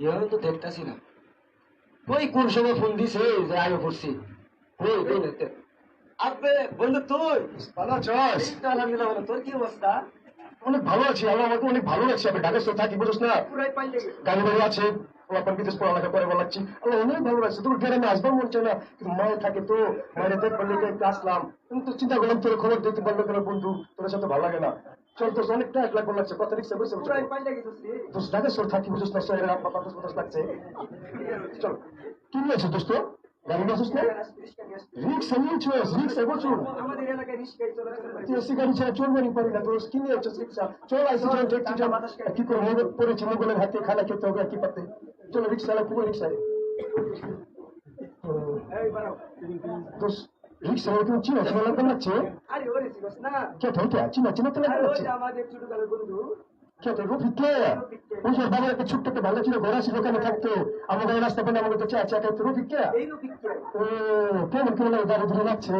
এভাবে তো দেখতেছি না। কই কোন সময় ফোন দিছে? যে আগে পড়ছি কই কই না তে- আবে বন্ধু তুই? ভালো আছিস? আলহামদুলিল্লাহ ভালো। তোর কি অবস্থা? অনেক ভালো আছি আমার আমাকে অনেক ভালো লাগছে। আমি ঢাকা থাকি বুঝছ না। পুরাই পাইলে গাড়ি বাড়ি আছে। আমার বিদেশ পড়ালেখা করে বলাচ্ছি। আল্লাহ অনেক ভালো লাগছে তোর গ্রামে আসবার মন চায় না কিন্তু মায়ের থাকে তো মায়ের দেখ বললে একটু আসলাম। কিন্তু চিন্তা করলাম তোর খবর দিতে পারল কেন বন্ধু? তোর সাথে ভালো লাগে না। চল তোর অনেকটা এক লাখ লাগছে কথা রিক্সা বসে তোর ঢাকা শহরে থাকি বুঝছ না বাতাস লাগছে। চল কি নিয়েছে দোস্ত? রিক্সা নিয়েছিস রিক্সা বছর আমাদের এলাকায় রিস্কাই চলাচল করে তুই এসি গাড়ি ছাড়া চলবারই পারি না তোর কি নিয়ে হচ্ছে রিক্সা চল আইসি চল দেখছি কি করে মোবাইল পড়েছি মোবাইলের হাতে খানা খেতে হবে কি পাতে চলো রিক্সা পুরো রিক্সা তো রিক্সা তুমি চিনো চিনো লাগতে লাগছে? কে থাকে চিনো চিনো তো লাগতে লাগছে আমাদের ছোটকালের বন্ধু কে তো রফিক কে ওই যে বাবার একটা ছোট্ট একটা ভালো ছিল ঘোড়া ছিল ওখানে থাকতো। আমাদের রাস্তা পেলে আমাকে তো চা চা খাইতো রফিক কে এই রফিক কে ও কেমন কেমন লাগে ধরে লাগছে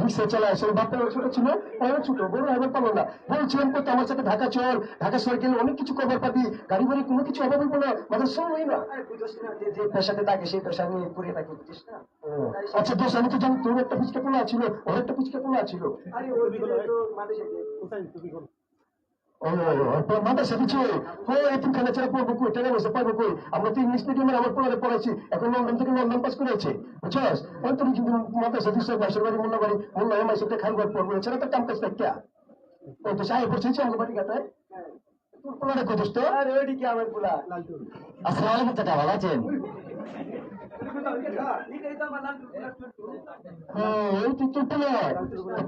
রিক্সা চালায় আসলে বাপটা ছোট ছিল অনেক ছোট বড় এবার পারল না। বলছিলাম কত আমার সাথে ঢাকা চল ঢাকা শহর গেলে অনেক কিছু খবর পাবি। গাড়ি বাড়ি কোনো কিছু অভাব হইব না সময় না। আরে বুঝছ না যে যে পেশাতে থাকে সেই পেশা থাকে বুঝিস না। আচ্ছা দোষ আমি তো জানি তোর একটা ফুচকা পোলা ছিল ওর একটা ফুচকা পোলা ছিল। আরে ওর ভিতরে তো মাঝে সাথে ছিল ও এতিম খানা ছাড়া পড়ব কই? টাকা পয়সা পাবো কই? আমরা তো ইংলিশ মিডিয়ামের আমার পড়ালে পড়াইছি এখন লন্ডন থেকে লন্ডন পাস করেছে। বুঝছস? ওই তো কিন্তু সাথে সব বাসের বাড়ি মোল্লা বাড়ি মোল্লা এমাই সাথে খাইবার পড়ব। এছাড়া তো কাম কাজ থাকে ও তো সাহেব পড়ছে আমার বাড়ি কাটায় পোলারে কই দোস্ত? আরে ওইটি কি আমার পোলা? আসসালামু আলাইকুম চাচা ভালো আছেন? তো হ্যাঁ এই তুই তোর পোলা।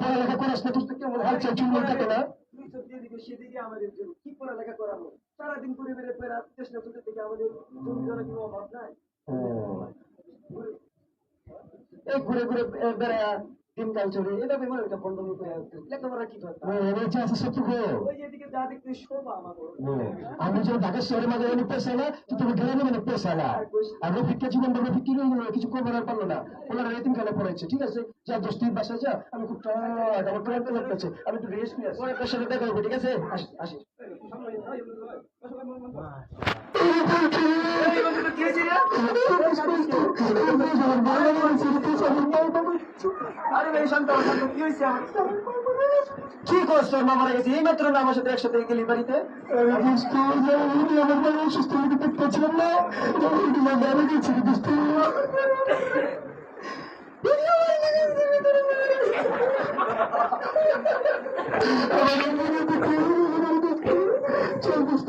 পড়ালেখা করিস না দোস্ত কেমন হালচাল চুল কাটে না? যেদিকে সেদিকে আমাদের জন্য কি পড়ালেখা করাবো? সারাদিন ঘুরে বেড়ে বেড়া চেষ্টা করতে থেকে আমাদের জমি কোনো অভাব নাই? এই ঘুরে ঘুরে বে- বেড়া দিনকাল চলে এটা বেমার এটা বন্ধ আসছে লেখাপড়া কি করতে রয়েছে আছে সত্য গো ওই যেদিকে যা দেখতে শোভা আমাকে আমি যে ঢাকা শহরের মাঝে অনেক পেশা না তুই তুমি গ্রামে অনেক পেশা না আর রফিককে জীবন রফিক কি রইল কিছু করবার আর পারল না ওনারা রেতিম খানে পড়াইছে ঠিক আছে যা দোষ তুই বাসা যা আমি খুব টায়ার্ড আমার ক্লান্ত লাগতেছে আমি একটু রেস্ট নিয়ে আসি পরে তোর সাথে দেখা হবে ঠিক আছে আসি আসি কি হয়েছে রে? আরে ভাই, শান্ত কি হয়েছে আমার কি করছ? তোর মা মারা গেছে এই মাত্র না, আমার সাথে একসাথে গেলি বাড়িতে? হয়ে দেখতে পাচ্ছিলাম না বাবা গেছে দোস্ত চল দোস্ত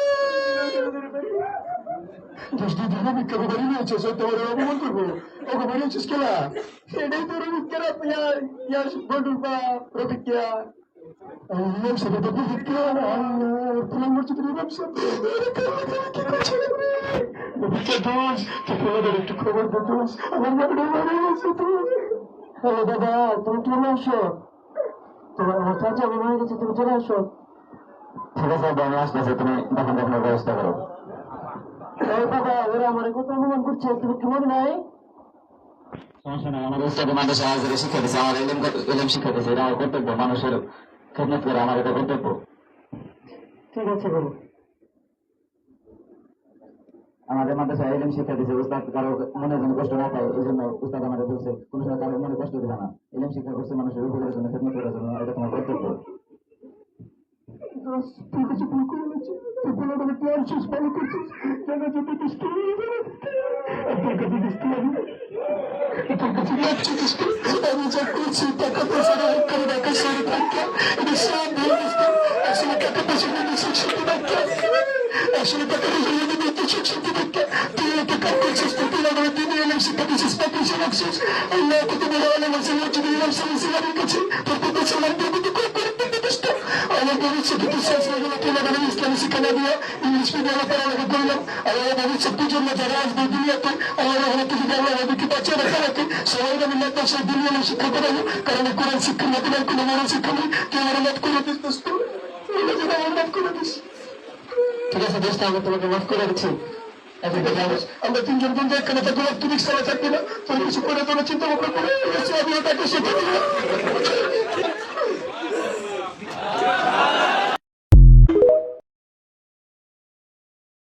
দোস্ত দিদি ভিক্ষা বাড়ি নিয়েছে সে তোমার অপমান করব ওকে বানিয়েছিস খেলা এটাই তোর মুখের ইয়ার ইয়ার বন্ধু বা প্রতিক্রিয়া। ইমাম সাহেব বাবু ভিক্ষা ফুলান মরছে তুমি ইমাম সাহেব। কি করছে ভিক্ষা দোষ তো ফুলাদের একটু খবর দে দোষ। আমার বাড়ি মারা গেছে তো। হ্যালো দাদা তুমি চলে আসো। তোমার মাথা যাবে মারা গেছে তুমি চলে আসো। ঠিক আছে আমি আসতেছি তুমি দেখানোর ব্যবস্থা করো। ওরা আমার কত অপমান করছে তুমি কি মনে নাই? সমস্যা নাই আমাদের উস্তাদে মাদ্রাসা হাজারে শিক্ষা দিচ্ছে আমার এলএম এলএম শিক্ষা দিচ্ছে এটা আমার কর্তব্য মানুষের খেদমত করে আমার এটা কর্তব্য। ঠিক আছে বলো। আমাদের মাদ্রাসা এলএম শিক্ষা দিচ্ছে উস্তাদ কারও মনে যেন কষ্ট না পায় এই জন্য উস্তাদ আমাদের বলছে কোনো সময় কারও মনে কষ্ট দিবে না। এলএম শিক্ষা করছে মানুষের উপকারের জন্য খেদমত করার জন্য এটা তোমার কর্তব্য। ঠিক আছে ভুল করে গেছি তুই বলে আমাকে প্ল্যান শেষ ভালো করছিস? জানা যেতে দোস্ত আপনার কাছে দোস্ত আমি তোর কাছে যাচ্ছি দোস্ত আমি যা করছি, টাকা পয়সা না করে টাকা সারি টাকা এটা সব ভুল দোস্ত আসলে টাকা পয়সা নিয়ে শান্তি টাকা আসলে টাকা পয়সা নিয়ে নিতে শান্তি টাকা তুই একটা কাজ করছিস, তুই আমার দিনে এলাম দিচ্ছিস টাকা পয়সা রাখছিস। আল্লাহ কত বড় আলম আছে মসজিদে এলাম সামনে কাছে তোর ভবিষ্যৎ শেষগুলো তুলে ধরে ইসলামী শিক্ষা না দিয়ে ইংলিশ মিডিয়ামে পড়ালেখা করলাম আর আমার ভবিষ্যৎ প্রজন্ম যারা আসবে দুনিয়াতে আমার রহমত থেকে আল্লাহ আমাদেরকে বাঁচিয়ে রাখা রাখে সবাই আমি মাদ্রাসায় দুনিয়া শিক্ষা করাবো কারণ কোরআন শিক্ষা না দিলে আর কোনো বড় শিক্ষা নেই তুই আমার মাফ করে দিস দোস্ত ঠিক আছে দোস্ত আমি তোমাকে মাফ করে দিচ্ছি আমরা তিনজন বন্ধু এখানে থাকব তুমি সাথে থাকবি না তোর কিছু করে তোর চিন্তা ভাবনা করে আমিও তাকে শিখে